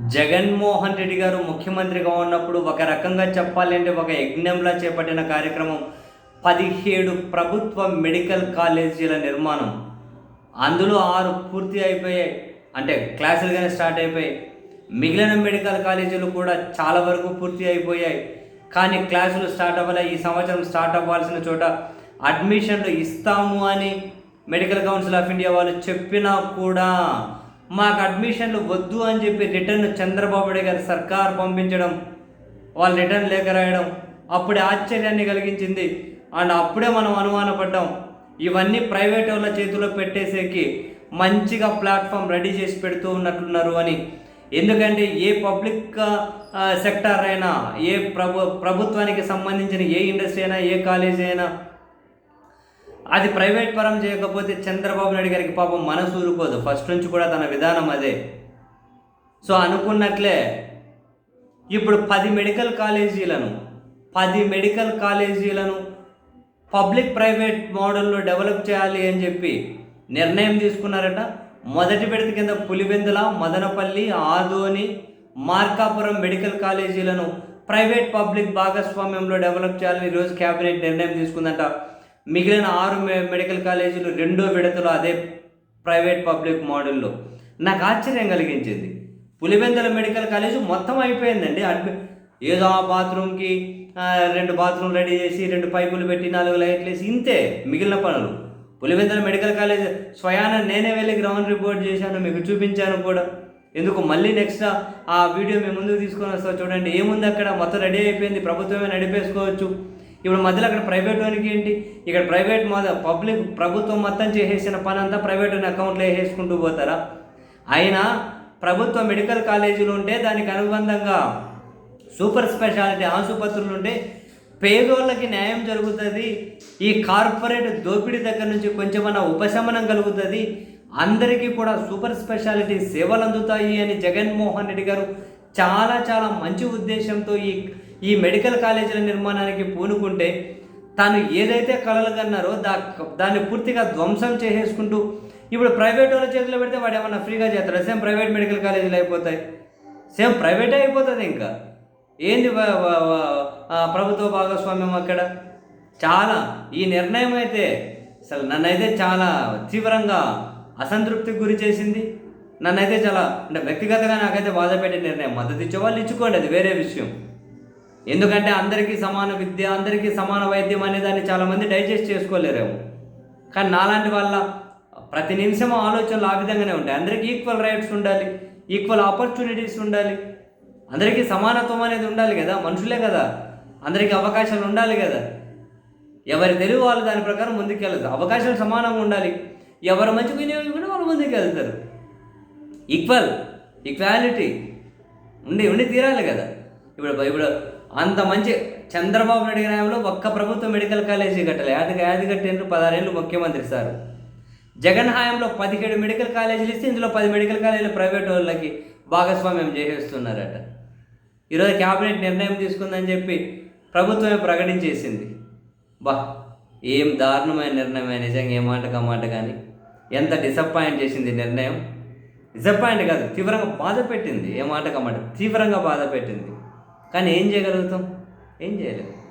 జగన్మోహన్ రెడ్డి గారు ముఖ్యమంత్రిగా ఉన్నప్పుడు ఒక రకంగా చెప్పాలంటే ఒక యజ్ఞంలా చేపట్టిన కార్యక్రమం పదిహేడు ప్రభుత్వ మెడికల్ కాలేజీల నిర్మాణం. అందులో ఆరు పూర్తి అయిపోయాయి. అంటే క్లాసులుగానే స్టార్ట్ అయిపోయాయి. మిగిలిన మెడికల్ కాలేజీలు కూడా చాలా వరకు పూర్తి అయిపోయాయి. కానీ క్లాసులు స్టార్ట్ అవ్వలే. ఈ సంవత్సరం స్టార్ట్ అవ్వాల్సిన చోట అడ్మిషన్లు ఇస్తాము అని మెడికల్ కౌన్సిల్ ఆఫ్ ఇండియా వాళ్ళు చెప్పినా కూడా మాకు అడ్మిషన్లు వద్దు అని చెప్పి రిటర్న్ చంద్రబాబు నాయుడు గారి సర్కార్ పంపించడం వాళ్ళు రిటర్న్ లేఖ రాయడం అప్పుడే ఆశ్చర్యాన్ని కలిగించింది. అండ్ అప్పుడే మనం అనుమానపడ్డాం. ఇవన్నీ ప్రైవేట్ వాళ్ళ చేతిలో పెట్టేసేకి మంచిగా ప్లాట్ఫామ్ రెడీ చేసి పెడుతూ ఉన్నట్లున్నారు అని. ఎందుకంటే ఏ పబ్లిక్ సెక్టార్ అయినా ఏ ప్రభు ప్రభుత్వానికి సంబంధించిన ఏ ఇండస్ట్రీ అయినా ఏ కాలేజీ అయినా అది ప్రైవేట్ పరం చేయకపోతే చంద్రబాబు నాయుడు గారికి పాపం మనసు ఊరుకోదు. ఫస్ట్ నుంచి కూడా తన విధానం అదే. సో అనుకున్నట్లే ఇప్పుడు పది మెడికల్ కాలేజీలను పది మెడికల్ కాలేజీలను పబ్లిక్ ప్రైవేట్ మోడల్లో డెవలప్ చేయాలి అని చెప్పి నిర్ణయం తీసుకున్నారట. మొదటి విడత కింద పులివెందుల మదనపల్లి ఆదోని మార్కాపురం మెడికల్ కాలేజీలను ప్రైవేట్ పబ్లిక్ భాగస్వామ్యంలో డెవలప్ చేయాలని ఈరోజు క్యాబినెట్ నిర్ణయం తీసుకుందంట. మిగిలిన ఆరు మె- మెడికల్ కాలేజీలు రెండో విడతలో అదే ప్రైవేట్ పబ్లిక్ మోడల్లో. నాకు ఆశ్చర్యం కలిగించింది. పులివెందుల మెడికల్ కాలేజ్ మొత్తం అయిపోయిందండి. అడ్మి ఏదో ఆ బాత్రూమ్కి రెండు బాత్రూమ్ రెడీ చేసి రెండు పైపులు పెట్టి నాలుగు లైట్లు వేసి ఇంతే మిగిలిన పనులు. పులివెందుల మెడికల్ కాలేజ్ స్వయాన నేనే వెళ్ళి గ్రౌండ్ రిపోర్ట్ చేశాను మీకు చూపించాను కూడా. ఎందుకు మళ్ళీ నెక్స్ట్ ఆ వీడియో మేము ముందుకు తీసుకొని వస్తాం చూడండి. ఏముంది అక్కడ? మొత్తం రెడీ అయిపోయింది. ప్రభుత్వమే నడిపేసుకోవచ్చు. ఇప్పుడు మధ్యలో అక్కడ ప్రైవేట్ వానికి ఏంటి? ఇక్కడ ప్రైవేట్ మొద పబ్లిక్ ప్రభుత్వం మొత్తం చేసేసిన పని అంతా ప్రైవేట్ అకౌంట్లో వేసేసుకుంటూ పోతారా? అయినా ప్రభుత్వ మెడికల్ కాలేజీలు ఉంటే దానికి అనుబంధంగా సూపర్ స్పెషాలిటీ ఆసుపత్రులు ఉంటే పేదోళ్ళకి న్యాయం జరుగుతుంది ఈ కార్పొరేట్ దోపిడీ దగ్గర నుంచి కొంచెమన్నా ఉపశమనం కలుగుతుంది అందరికీ కూడా సూపర్ స్పెషాలిటీ సేవలు అందుతాయి అని జగన్మోహన్ రెడ్డి గారు చాలా చాలా మంచి ఉద్దేశంతో ఈ ఈ మెడికల్ కాలేజీల నిర్మాణానికి పూనుకుంటే తాను ఏదైతే కలలు కన్నారో దా దాన్ని పూర్తిగా ధ్వంసం చేసేసుకుంటూ ఇప్పుడు ప్రైవేట్ వాళ్ళ చేతిలో పెడితే వాడు ఏమన్నా ఫ్రీగా చేస్తాడు? సేమ్ ప్రైవేట్ మెడికల్ కాలేజీలు అయిపోతాయి. సేమ్ ప్రైవేటే అయిపోతుంది ఇంకా. ఏంది ప్రభుత్వ భాగస్వామ్యం అక్కడ? చాలా. ఈ నిర్ణయం అయితే అసలు నన్నైతే చాలా తీవ్రంగా అసంతృప్తికి గురి చేసింది. నన్నైతే చాలా అంటే వ్యక్తిగతంగా నాకైతే బాధ పెట్టే నిర్ణయం. మద్దతు ఇచ్చేవాళ్ళు ఇచ్చుకోండి అది వేరే విషయం. ఎందుకంటే అందరికీ సమాన విద్య అందరికీ సమాన వైద్యం అనే దాన్ని చాలామంది డైజెస్ట్ చేసుకోలేరేమో. కానీ నాలాంటి వాళ్ళ ప్రతి నిమిషం ఆలోచనలు ఆ విధంగానే ఉంటాయి. అందరికీ ఈక్వల్ రైట్స్ ఉండాలి ఈక్వల్ ఆపర్చునిటీస్ ఉండాలి. అందరికీ సమానత్వం అనేది ఉండాలి కదా మనుషులే కదా. అందరికీ అవకాశాలు ఉండాలి కదా. ఎవరి తెలివి వాళ్ళు దాని ప్రకారం ముందుకెళ్ళదు అవకాశాలు సమానంగా ఉండాలి. ఎవరు మంచి వినియోగించుకుంటే వాళ్ళు ముందుకు వెళ్తారు ఈక్వల్ ఈక్వాలిటీ ఉండి ఉండి తీరాలి కదా. ఇప్పుడు ఇప్పుడు అంత మంచి చంద్రబాబు నాయుడు హయాంలో ఒక్క ప్రభుత్వ మెడికల్ కాలేజీ కట్టలే. అది యాది కట్టిండ్రు పదహారేళ్ళు ముఖ్యమంత్రి సార్. జగన్ హయాంలో పదిహేడు మెడికల్ కాలేజీలు ఇస్తే ఇందులో పది మెడికల్ కాలేజీలు ప్రైవేట్ వాళ్ళకి భాగస్వామ్యం చేసేస్తున్నారట. ఈరోజు క్యాబినెట్ నిర్ణయం తీసుకుందని చెప్పి ప్రభుత్వమే ప్రకటించేసింది. బా ఏం దారుణమైన నిర్ణయమే నిజంగా ఏ మాట మాట కానీ ఎంత డిసప్పాయింట్ చేసింది నిర్ణయం. డిసప్పాయింట్ కాదు తీవ్రంగా బాధ పెట్టింది. ఏ మాట మాట తీవ్రంగా బాధ పెట్టింది. కానీ ఏం చేయగలుగుతాం? ఏం చేయలేము